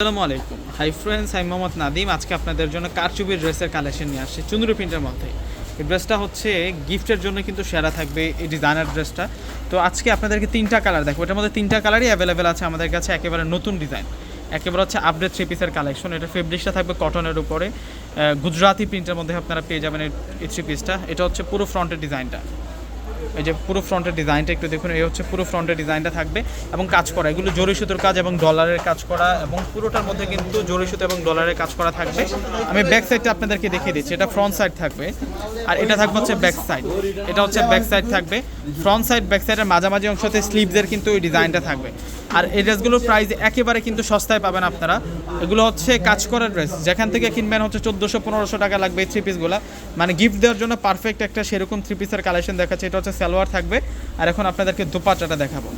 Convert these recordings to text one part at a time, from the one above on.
আসসালামু আলাইকুম। Hi friends আমি মোহাম্মদ নাদিম আজকে আপনাদের জন্য কারচুপির ড্রেসের কালেকশন নিয়ে আসছি। চুন্দুরি প্রিন্টের মধ্যে। এই ড্রেসটা হচ্ছে গিফটের জন্য কিন্তু সেরা থাকবে এই ডিজাইনার ড্রেসটা। তো আজকে আপনাদেরকে তিনটা কালার দেখো এটার মধ্যে তিনটা কালারই অ্যাভেলেবেল আছে আমাদের কাছে একেবারে নতুন ডিজাইন একেবারে হচ্ছে আপডেট থ্রি পিসের কালেকশন এটা ফেব্রিক্সটা থাকবে কটনের উপরে। আহ, গুজরাটি প্রিন্টের মধ্যে আপনারা পেয়ে যাবেন এই থ্রি পিসটা এটা হচ্ছে পুরো ফ্রন্টের ডিজাইনটা এই যে পুরো ফ্রন্টের ডিজাইনটা একটু দেখুন, এই হচ্ছে পুরো ফ্রন্টের ডিজাইনটা থাকবে এবং কাজ করা, এগুলো জরি সুতোর কাজ এবং ডলারের কাজ করা এবং পুরোটার মধ্যে কিন্তু জরি সুতো এবং ডলারের কাজ করা থাকবে। আমি ব্যাক সাইডটা আপনাদেরকে দেখিয়ে দিচ্ছি, এটা ফ্রন্ট সাইড থাকবে আর এটা থাকবে হচ্ছে ব্যাক সাইড এটা হচ্ছে ব্যাক সাইড থাকবে। ফ্রন্ট সাইড ব্যাক সাইডের মাঝামাঝি অংশতে স্লিভসের কিন্তু ওই ডিজাইনটা থাকবে। আর এই ড্রেসগুলোর প্রাইস একেবারে কিন্তু সস্তায় পাবেন আপনারা। এগুলো হচ্ছে কাজ করা ড্রেস যেখান থেকে কিনবেন হচ্ছে চোদ্দোশো, পনেরোশো টাকা লাগবে এই থ্রি পিসগুলো মানে গিফট দেওয়ার জন্য পারফেক্ট একটা সেরকম থ্রি পিসের কালেকশন দেখাচ্ছে। এটা হচ্ছে সালোয়ার থাকবে। আর এখন আপনাদেরকে দুপাট্টাটা দেখাবো।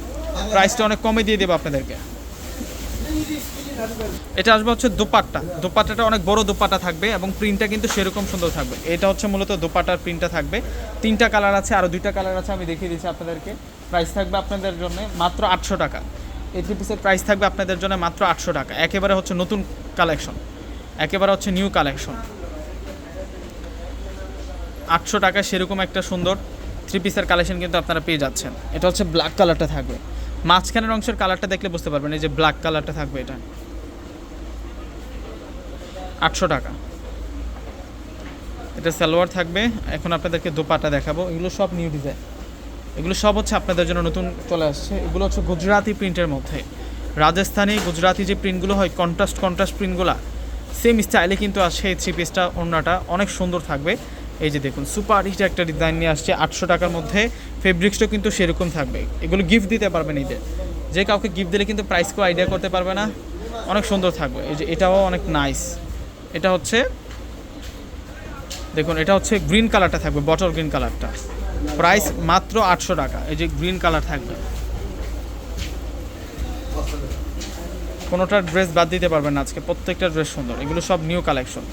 প্রাইসটা অনেক কমে দিয়ে দেবো আপনাদেরকে। এটা আসবে হচ্ছে দোপাট্টা। দোপাট্টাটা অনেক বড় দোপাট্টা থাকবে এবং প্রিন্টটা কিন্তু সেরকম সুন্দর থাকবে। এটা হচ্ছে মূলত দোপাট্টার প্রিন্টটা থাকবে। তিনটা কালার আছে আরও দুইটা কালার আছে, আমি দেখিয়ে দিচ্ছি আপনাদেরকে। প্রাইস থাকবে আপনাদের জন্য মাত্র আটশো টাকা। এই থ্রি পিসের প্রাইস থাকবে আপনাদের জন্য মাত্র আটশো টাকা। একেবারে হচ্ছে নতুন কালেকশন একেবারে হচ্ছে নিউ কালেকশন আটশো টাকা সেরকম একটা সুন্দর থ্রি পিসের কালেকশন কিন্তু আপনারা পেয়ে যাচ্ছেন। এটা হচ্ছে ব্ল্যাক কালারটা থাকবে। মাঝখানের অংশের কালারটা দেখলে বুঝতে পারবেন, এই যে ব্ল্যাক কালারটা থাকবে এটা। আটশো টাকা। এটা সালোয়ার থাকবে। এখন আপনাদেরকে দোপাটা দেখাবো। এগুলো সব নিউ ডিজাইন এগুলো সব হচ্ছে আপনাদের জন্য নতুন চলে আসছে। এগুলো হচ্ছে গুজরাতি প্রিন্টের মধ্যে। রাজস্থানি গুজরাতি যে প্রিন্টগুলো হয় কন্ট্রাস্ট কন্ট্রাস্ট প্রিন্টগুলো সেম স্টাইলে কিন্তু আসছে এই থ্রি পিসটা ওড়নাটা। অনেক সুন্দর থাকবে। এই যে দেখুন সুপার হিট একটা ডিজাইন নিয়ে আসছে, আটশো টাকার মধ্যে। ফেব্রিক্সটাও কিন্তু সেরকম থাকবে। এগুলো গিফট দিতে পারবেন ঈদের যে। কাউকে গিফট দিলে কিন্তু প্রাইসকেও আইডিয়া করতে পারবে না। অনেক সুন্দর থাকবে। এই যে এটাও অনেক নাইস এটা হচ্ছে, দেখুন, এটা হচ্ছে গ্রিন কালারটা থাকবে বটল গ্রিন কালারটা প্রাইস মাত্র আটশো টাকা। এই যে গ্রিন কালার থাকবে। কোনোটা ড্রেস বাদ দিতে পারবেন না আজকে। প্রত্যেকটা ড্রেস সুন্দর। এগুলো সব নিউ কালেকশন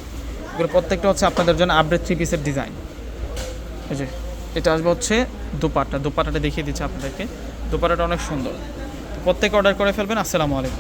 এগুলো প্রত্যেকটা হচ্ছে আপনাদের জন্য আপডেট থ্রি পিসের ডিজাইন এই যে, এটা আসবে হচ্ছে দুপাট্টা। দুপাট্টাটা দেখিয়ে দিচ্ছে আপনাদেরকে। দুপাট্টাটা অনেক সুন্দর। প্রত্যেকে অর্ডার করে ফেলবেন। আসসালামু আলাইকুম।